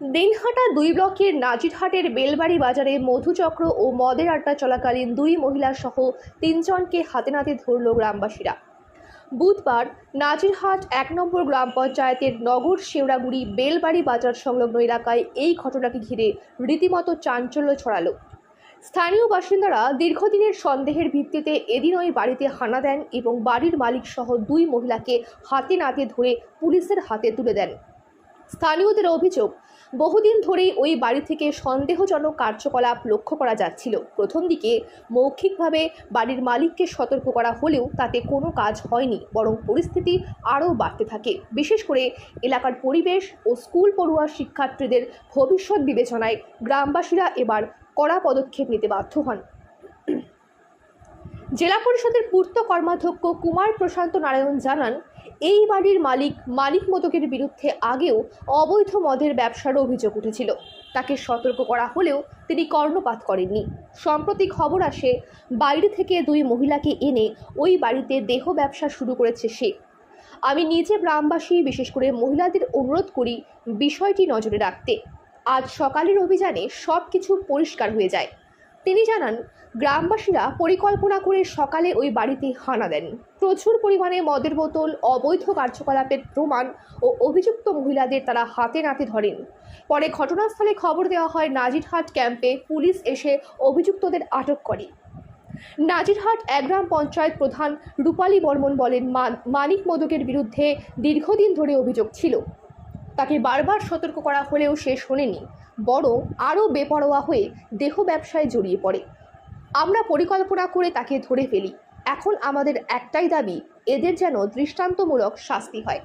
দিনহাটা দুই ব্লকের নাজিরহাটের বেলবাড়ি বাজারে মধুচক্র ও মদের আড্ডা চলাকালীন দুই মহিলা সহ তিনজনকে হাতে নাতে ধরল গ্রামবাসীরা। বুধবার নাজিরহাট এক নম্বর গ্রাম পঞ্চায়েতের নগর শেওড়াগুড়ি বেলবাড়ি বাজার সংলগ্ন এলাকায় এই ঘটনাকে ঘিরে রীতিমতো চাঞ্চল্য ছড়ালো। স্থানীয় বাসিন্দারা দীর্ঘদিনের সন্দেহের ভিত্তিতে এদিন ওই বাড়িতে হানা দেন এবং বাড়ির মালিক সহ দুই মহিলাকে হাতে নাতে ধরে পুলিশের হাতে তুলে দেন। স্থানীয়দের অভিযোগ, বহুদিন ধরেই ওই বাড়ি থেকে সন্দেহজনক কার্যকলাপ লক্ষ্য করা যাচ্ছিল। প্রথম দিকে মৌখিকভাবে বাড়ির মালিককে সতর্ক করা হলেও তাতে কোনো কাজ হয়নি, বরং পরিস্থিতি আরও বাড়তে থাকে। বিশেষ করে এলাকার পরিবেশ ও স্কুল পড়ুয়া শিক্ষার্থীদের ভবিষ্যৎ বিবেচনায় গ্রামবাসীরা এবার কড়া পদক্ষেপ নিতে বাধ্য হন। জেলা পরিষদের পূর্ত কর্মাধ্যক্ষ কুমার প্রশান্ত নারায়ণ জানান, এই বাড়ির মালিক মালিক মোদকের বিরুদ্ধে আগেও অবৈধ মদের ব্যবসার অভিযোগ উঠেছিল। তাকে সতর্ক করা হলেও তিনি কর্ণপাত করেননি। সম্প্রতি খবর আসে, বাইরে থেকে দুই মহিলাকে এনে ওই বাড়িতে দেহ ব্যবসা শুরু করেছে সে। আমি নিজে গ্রামবাসী, বিশেষ করে মহিলাদের অনুরোধ করি বিষয়টি নজরে রাখতে। আজ সকালের অভিযানে সব কিছু পরিষ্কার হয়ে যায়। তিনি জানান, গ্রামবাসীরা পরিকল্পনা করে সকালে ওই বাড়িতে হানা দেন। প্রচুর পরিমাণে মদের বোতল, অবৈধ কার্যকলাপের প্রমাণ ও অভিযুক্ত মহিলাদের তারা হাতে নাতে ধরেন। পরে ঘটনাস্থলে খবর দেওয়া হয়, নাজিরহাট ক্যাম্পে পুলিশ এসে অভিযুক্তদের আটক করে। নাজিরহাট এক গ্রাম পঞ্চায়েত প্রধান রূপালী বর্মন বলেন মানিক মোদকের বিরুদ্ধে দীর্ঘদিন ধরে অভিযোগ ছিল। তাকে বারবার সতর্ক করা হলেও সে শোনেনি। বরং আরও বেপরোয়া হয়ে দেহ ব্যবসায় জড়িয়ে পড়ে। আমরা পরিকল্পনা করে তাকে ধরে ফেলি। এখন আমাদের একটাই দাবি, এদের যেন দৃষ্টান্তমূলক শাস্তি হয়।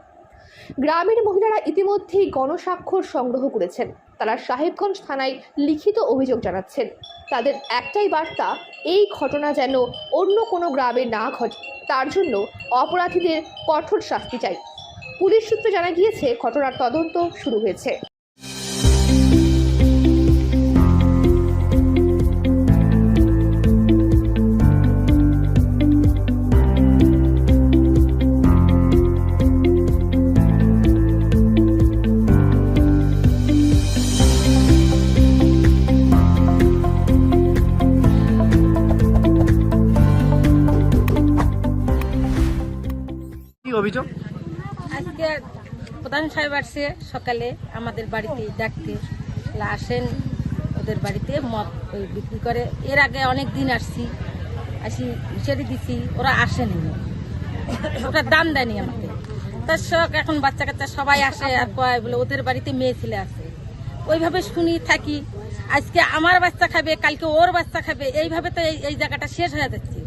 গ্রামের মহিলারা ইতিমধ্যেই গণস্বাক্ষর সংগ্রহ করেছেন। তারা সাহেবগঞ্জ থানায় লিখিত অভিযোগ জানাচ্ছেন। তাদের একটাই বার্তা, এই ঘটনা যেন অন্য কোনো গ্রামে না ঘটে। তার জন্য অপরাধীদের কঠোর শাস্তি চাই। পুলিশ সূত্রে জানা গিয়েছে, ঘটনার তদন্ত শুরু হয়েছে। আজকে প্রধান সাহেব আসছে সকালে আমাদের বাড়িতে ডাকতে। আসেন ওদের বাড়িতে, মদ ওই বিক্রি করে। এর আগে অনেক দিন আসছি। আসি ছেড়ে দিছি, ওরা আসেনি। ওটার দাম দেয়নি আমাকে। তার শখ এখন বাচ্চা কাচ্চা সবাই আসে আর কয়, বলে ওদের বাড়িতে মেয়ে ছেলে আসে ওইভাবে শুনি, থাকি। আজকে আমার বাচ্চা খাবে, কালকে ওর বাচ্চা খাবে। এইভাবে তো এই জায়গাটা শেষ হয়ে যাচ্ছে।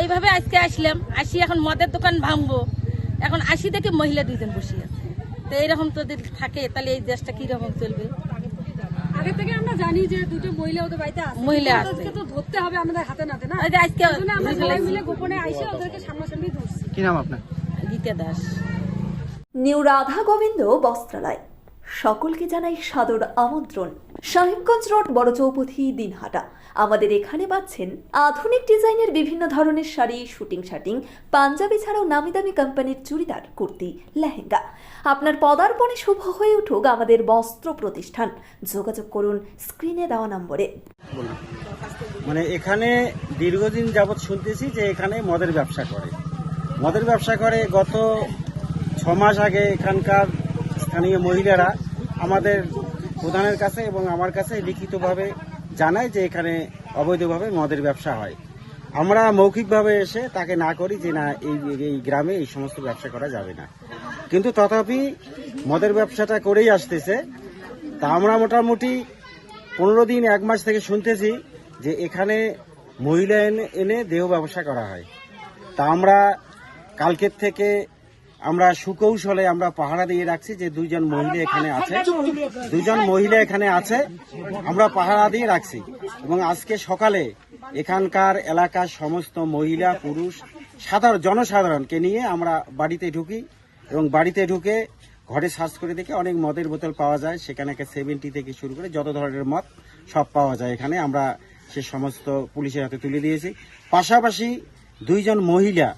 এইভাবে আজকে আসলাম। আসি এখন মদের দোকান ভাঙবো। এখন আশি দেখে মহিলা দুইজন বসে আছে। তো এইরকম তো যদি থাকে তাহলে এই দেশটা কীরকম চলবে? আগে থেকে আমরা জানি যে দুটো মহিলা ওদের বাড়িতে আছে। মহিলা কিন্তু আছে। তো ধরতে হবে আমাদের হাতে নাতে না? ওই যে আজকে আমরা সবাই মিলে গোপনে আইসে ওদেরকে সামনাসামনি ধরছি। কি নাম আপনার? গীতা দাস। নিউ রাধা গোবিন্দ বস্ত্রালয়। সকলকে জানাই সাদর আমন্ত্রণ। সাহেবগঞ্জ রোড, বড় চৌপথি, দিনহাটা। আমাদের এখানে পাচ্ছেন আধুনিক ডিজাইনের বিভিন্ন ধরনের শাড়ি, শুটিং, শাটিং, পাঞ্জাবি ছাড়াও নামি দামি কোম্পানির চুড়িদার, কুর্তি, লেহেঙ্গা। আপনার পদার্পণে শুভ হয়ে উঠুক আমাদের বস্ত্র প্রতিষ্ঠান। যোগাযোগ করুন স্ক্রিনে দেওয়া নম্বরে। মানে এখানে দীর্ঘদিন যাবৎ শুনতেছি যে এখানে মদের ব্যবসা করে। মদের ব্যবসা করে গত ছ মাস আগে এখানকার স্থানীয় মহিলারা আমাদের প্রধানের কাছে এবং আমার কাছে লিখিতভাবে জানায় যে এখানে অবৈধভাবে মদের ব্যবসা হয়। আমরা মৌখিকভাবে এসে তাকে না করি যে না, এই এই গ্রামে এই সমস্ত ব্যবসা করা যাবে না। কিন্তু তথাপি মদের ব্যবসাটা করেই আসতেছে। তা আমরা মোটামুটি পনেরো দিন, এক মাস থেকে শুনতেছি যে এখানে মহিলা এনে দেহ ব্যবসা করা হয়। তা আমরা কালকের থেকে আমরা সুকৌশলে আমরা পাহারা দিয়ে রাখছি যে দুইজন মহিলা এখানে আছে। দুজন মহিলা এখানে আছে, আমরা পাহারা দিয়ে রাখছি। এবং আজকে সকালে এখানকার এলাকার সমস্ত মহিলা, পুরুষ, সাধারণ জনসাধারণকে নিয়ে আমরা বাড়িতে ঢুকি এবং বাড়িতে ঢুকে ঘরে সার্চ করে দেখে অনেক মদের বোতল পাওয়া যায়। সেখানে একটা সেভেন্টি থেকে শুরু করে যত ধরনের মদ সব পাওয়া যায় এখানে। আমরা সে সমস্ত পুলিশের হাতে তুলে দিয়েছি। পাশাপাশি দুইজন মহিলা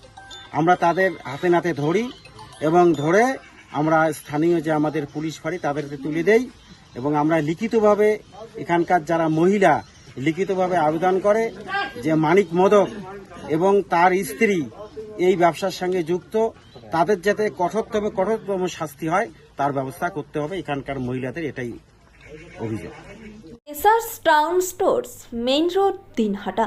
আমরা তাদের হাতে নাতে ধরি। এবং ধরে আমরা স্থানীয় যে আমাদের পুলিশ ফাঁড়ি, তাদেরকে তুলে দেই এবং আমরা লিখিতভাবে এখানকার যারা মহিলা, লিখিতভাবে আবেদন করে যে মানিক মদক এবং তার স্ত্রী এই ব্যবসার সঙ্গে যুক্ত, তাদের যাতে কঠোরতম কঠোরতম শাস্তি হয়, তার ব্যবস্থা করতে হবে। এখানকার মহিলাদের এটাই অভিযোগ। Town Stores, Main Road Dinhata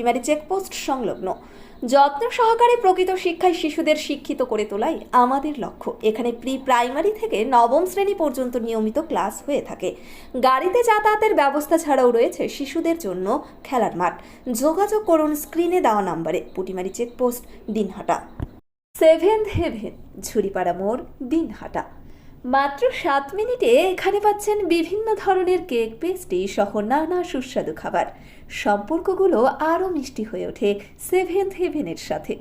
Putimari checkpost সংলগ্ন। যত্ন সহকারে প্রকৃত শিক্ষায় শিশুদের শিক্ষিত করে তোলাই আমাদের লক্ষ্য। এখানে প্রি প্রাইমারি থেকে নবম শ্রেণি পর্যন্ত নিয়মিত ক্লাস হয়ে থাকে। গাড়িতে যাতায়াতের ব্যবস্থা ছাড়াও রয়েছে শিশুদের জন্য খেলার মাঠ। যোগাযোগ করুন স্ক্রিনে দেওয়া নাম্বারে। Putimari checkpost, Dinhata. Seventh Heaven, Jhuripara মোড়, দিনহাটা। মাত্র সাত মিনিটে এখানে পাচ্ছেন বিভিন্ন ধরনের কেক পেস্ট্রি সহ নানা সুস্বাদু খাবার। সম্পর্কগুলো আরও মিষ্টি হয়ে ওঠে সেভেন্থ হেভেনের সাথে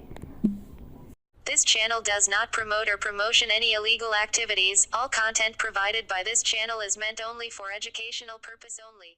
This channel does not promote or promotion any illegal activities. All content provided by this channel is meant only for educational purpose only.